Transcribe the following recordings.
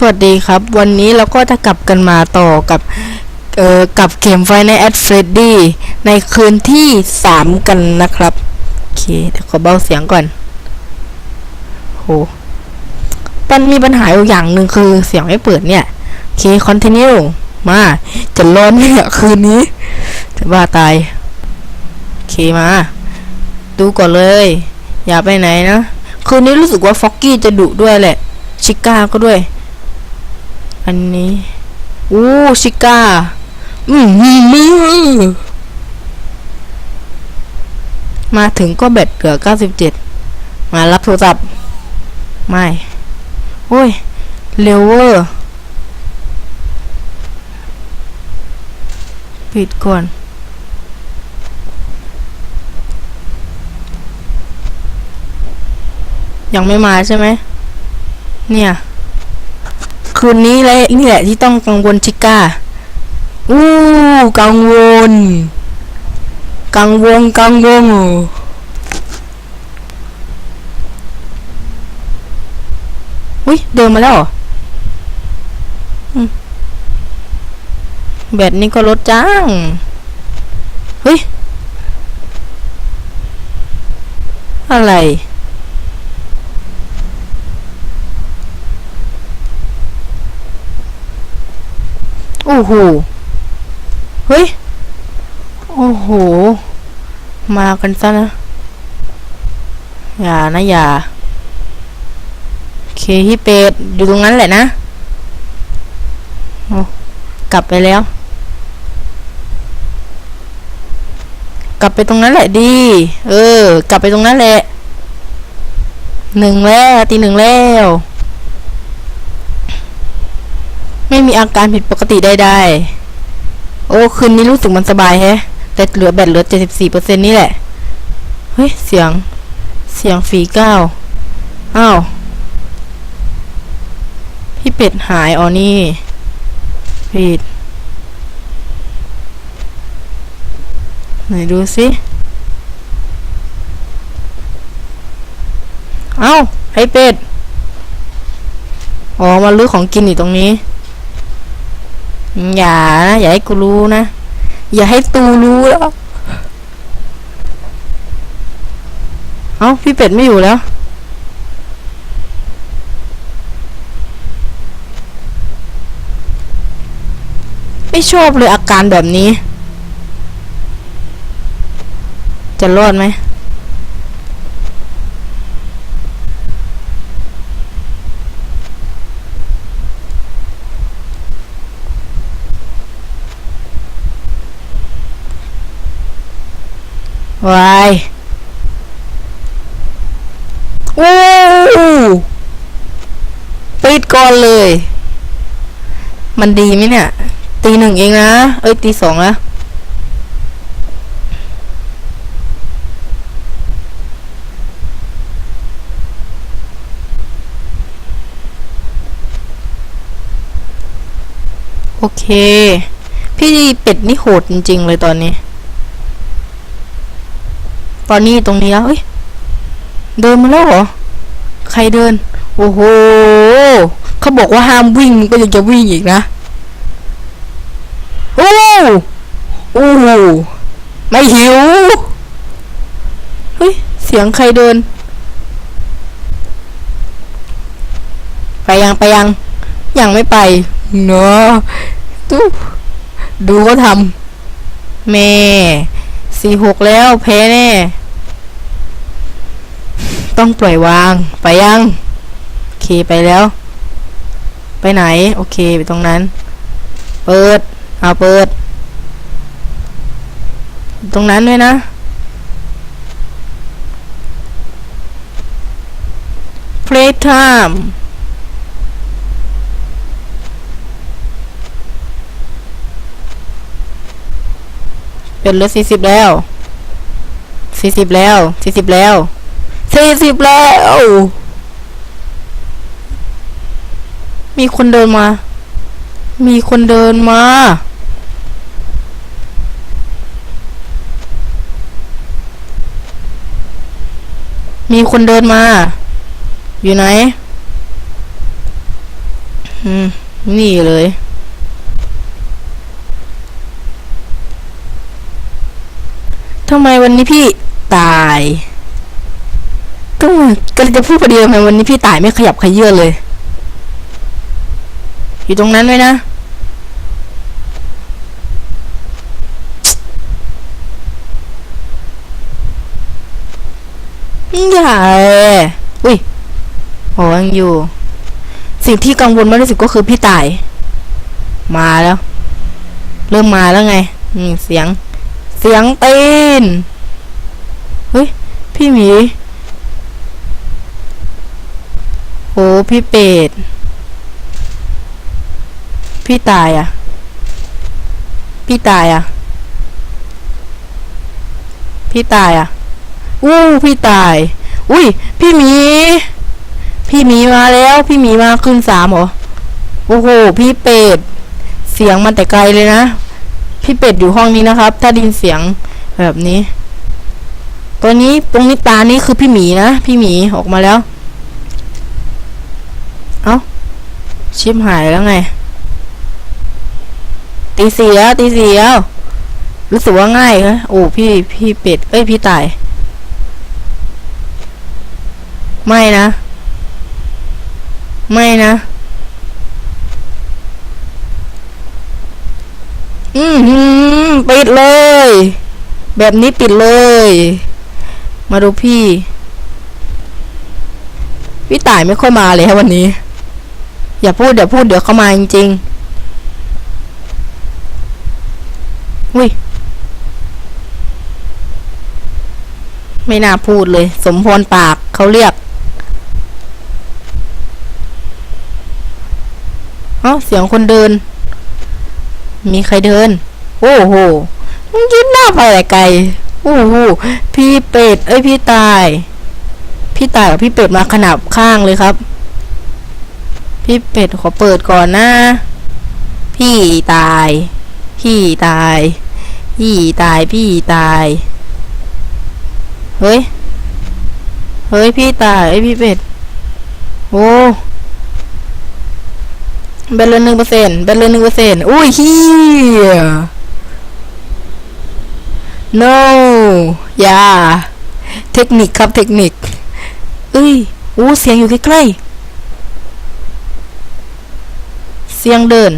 สวัสดีครับ วันนี้เราก็จะกลับกันมาต่อกับเอ่อกับเกมไฟในแอดเฟรดดี้ในคืนที่สามกันนะครับ โอเคเดี๋ยวขอเบาเสียงก่อนโหมันมีปัญหาอยู่อย่างหนึ่งคือเสียงไม่เปิดเนี่ย โอเคคอนติเนียมา จะร้อนเนี่ยคืนนี้จะบ้าตาย โอเคมา ดูก่อนเลย อย่าไปไหนนะ คืนนี้รู้สึกว่าฟ็อกกี้จะดุด้วยแหละ ชิก้าก็ด้วย อันนี้อู้ชิก้า อืมมือ มาถึงก็แบตเหลือ 97 มารับโทรศัพท์ ไม่ โอ้ย เร็วเวอร์ ปิดก่อนยังไม่มาใช่ไหม เนี่ย คืนนี้แหละนี่แหละที่ต้องกังวลชิก้า อู้กังวล กังวลกังวลอุ้ยเดินมาแล้วเหรออืมแบตนี่ก็ลดจ้าง เฮ้ย อะไร โอ้โห เฮ้ย โอ้โห มากันซะนะ อย่านะอย่า เคฮิเปดอยู่ตรงนั้นแหละนะโอ้กลับไปแล้ว กลับไปตรงนั้นแหละดี เออ กลับไปตรงนั้นแหละ หนึ่งแล้วตีหนึ่งแล้ว ไม่มีอาการผิดปกติใดๆ โอ้คืนนี้รู้สึกมันสบายแฮะ แต่เหลือแบตเหลือเจ็ดสิบสี่เปอร์เซ็นนี่แหละ เฮ้ย เสียง เสียงฝีก้าวอ้าว พี่เป็ดหายอ๋อนี่ผิดไหนดูสิ เอ้าไอ้เป็ด อ๋อ มาลื้อของกินอยู่ตรงนี้ อย่านะอย่าให้กูรู้นะ อย่าให้ตูรู้แล้ว เอ้าพี่เป็ดไม่อยู่แล้ว ไม่ชอบเลยอาการแบบนี้ จะรอดไหม วายโอ้ปิดก่อนเลย มันดีไหมเนี่ย ตีหนึ่งเองนะ เอ้ย ตีสองแล้วโอเค พี่เป็ดนี่โหดจริง ๆ เลยตอนนี้ ตอนนี้ตรงนี้แล้วเอ้ยเดินมาแล้วเหรอ ใครเดิน โอ้โหเขาบอกว่าห้ามวิ่งก็ยังจะวิ่งอีกนะโอ้โอ้โหไม่หิวเฮ้ยเสียงใครเดิน ไปยังไปยัง ยังไม่ไปเนาะดูดูเขาทำแม่ สี่หกแล้วแพ้แน่ ต้องปล่อยวาง ไปยัง โอเคไปแล้ว ไปไหน โอเคไปตรงนั้น เปิด เอาเปิด ตรงนั้นด้วยนะ play time เป็นเหลือสี่สิบแล้วสี่สิบแล้วสี่สิบแล้วสี่สิบแล้ว มีคนเดินมา มีคนเดินมา มีคนเดินมา อยู่ไหน อืม นี่เลย ทำไมวันนี้พี่ตาย ก็มือนก็จะพูดประเดี๋ยวทำไมวันนี้พี่ตายไม่ขยับขยื่นเลย อยู่ตรงนั้นไว้นะ อย่าเลยอุ้ยโหยังอยู่ สิ่งที่กังวลมากที่สุดก็คือพี่ตาย มาแล้ว เริ่มมาแล้วไง อืม เสียง เสียงตีน เฮ้ย พี่หมี โห พี่เป็ด พี่ตายอะ พี่ตายอะ พี่ตายอะ อู้ พี่ตาย อุ้ย พี่หมี พี่หมีมาแล้ว พี่หมีมาขึ้นสามเหรอ โอ้โห พี่เป็ด เสียงมันแต่ไกลเลยนะ พี่เป็ดอยู่ห้องนี้นะครับ ถ้าดินเสียงแบบนี้ ตัวนี้ตรงนี้ตานี้คือพี่หมีนะพี่หมีออกมาแล้ว เอ้าชิปหายแล้วไง ตีสี่แล้วตีสี่แล้วรู้สึกว่าง่ายนะโอ้พี่พี่เป็ด เอ้ยพี่ตาย ไม่นะ ไม่นะ อืมปิดเลย แบบนี้ปิดเลย มาดูพี่ พี่ต่ายไม่ค่อยมาเลยฮะวันนี้ อย่าพูดเดี๋ยวพูดเดี๋ยวเขามาจริงๆอุ้ยไม่น่าพูดเลย สมพรปากเขาเรียกเอ้าเสียงคนเดิน มีใครเดิน โอ้โหมึงยิ้มหน้าไปแต่ไกลโอ้โหพี่เป็ด เอ้ยพี่ตาย พี่ตายกับพี่เป็ดมาขนาบข้างเลยครับ พี่เป็ดขอเปิดก่อนนะ พี่ตาย พี่ตาย พี่ตาย พี่ตาย เฮ้ย เฮ้ยพี่ตายไอยพี่เป็ด โอ้ แบนเลยหนึ่งเปอร์เซ็นต์แบนเลยหนึ่งเปอร์เซ็นต์อุ้ยเฮีย no อย่าเทคนิคครับเทคนิคเอ้ยอู้เสียงอยู่ใกล้ๆเสียงเดิน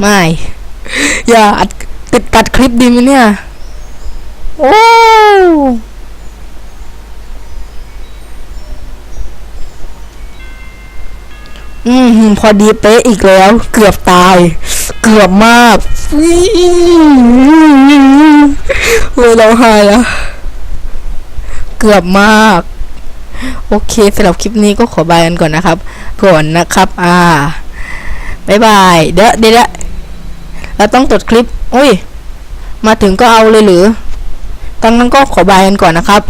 ไม่ อย่าอัดติดตัดคลิปดีไหมเนี่ย โอ้ พอดีเป๊ะอีกแล้ว เกือบตาย เกือบมากเลยเราหายแล้วเกือบมาก โอเคสำหรับคลิปนี้ก็ขอบายกันก่อนนะครับ ก่อนนะครับ อ่าบายบาย เดี๋ยวเดี๋ยวเราต้องตดคลิป อุ้ย มาถึงก็เอาเลยหรือตอนนั้นก็ขอบายกันก่อนนะครับ